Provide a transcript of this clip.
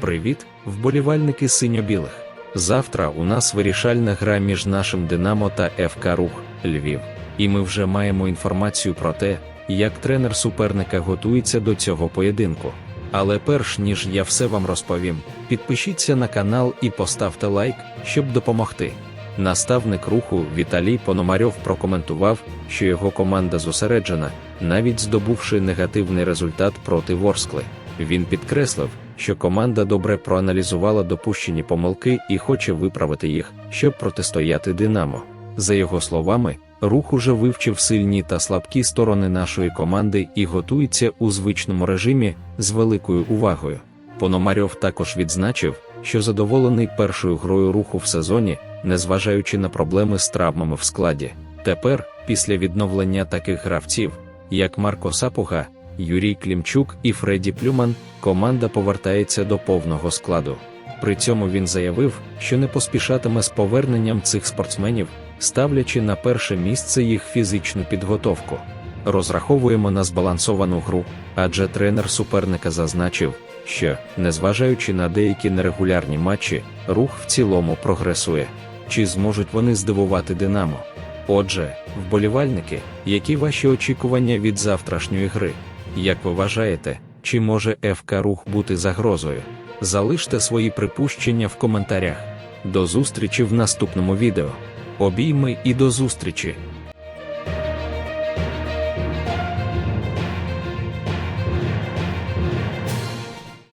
Привіт, вболівальники синьо-білих. Завтра у нас вирішальна гра між нашим Динамо та ФК Рух Львів. І ми вже маємо інформацію про те, як тренер суперника готується до цього поєдинку. Але перш ніж я все вам розповім, підпишіться на канал і поставте лайк, щоб допомогти. Наставник руху Віталій Пономарьов прокоментував, що його команда зосереджена, навіть здобувши негативний результат проти Ворскли. Він підкреслив, що команда добре проаналізувала допущені помилки і хоче виправити їх, щоб протистояти Динамо. За його словами, рух уже вивчив сильні та слабкі сторони нашої команди і готується у звичному режимі з великою увагою. Пономарьов також відзначив, що задоволений першою грою руху в сезоні, незважаючи на проблеми з травмами в складі. Тепер, після відновлення таких гравців, як Марко Сапуга, Юрій Клімчук і Фредді Плюман, команда повертається до повного складу. При цьому він заявив, що не поспішатиме з поверненням цих спортсменів, ставлячи на перше місце їх фізичну підготовку. Розраховуємо на збалансовану гру, адже тренер суперника зазначив, що, незважаючи на деякі нерегулярні матчі, рух в цілому прогресує. Чи зможуть вони здивувати Динамо? Отже, вболівальники, які ваші очікування від завтрашньої гри? Як ви вважаєте, чи може ФК Рух бути загрозою? Залиште свої припущення в коментарях. До зустрічі в наступному відео. Обійми і до зустрічі!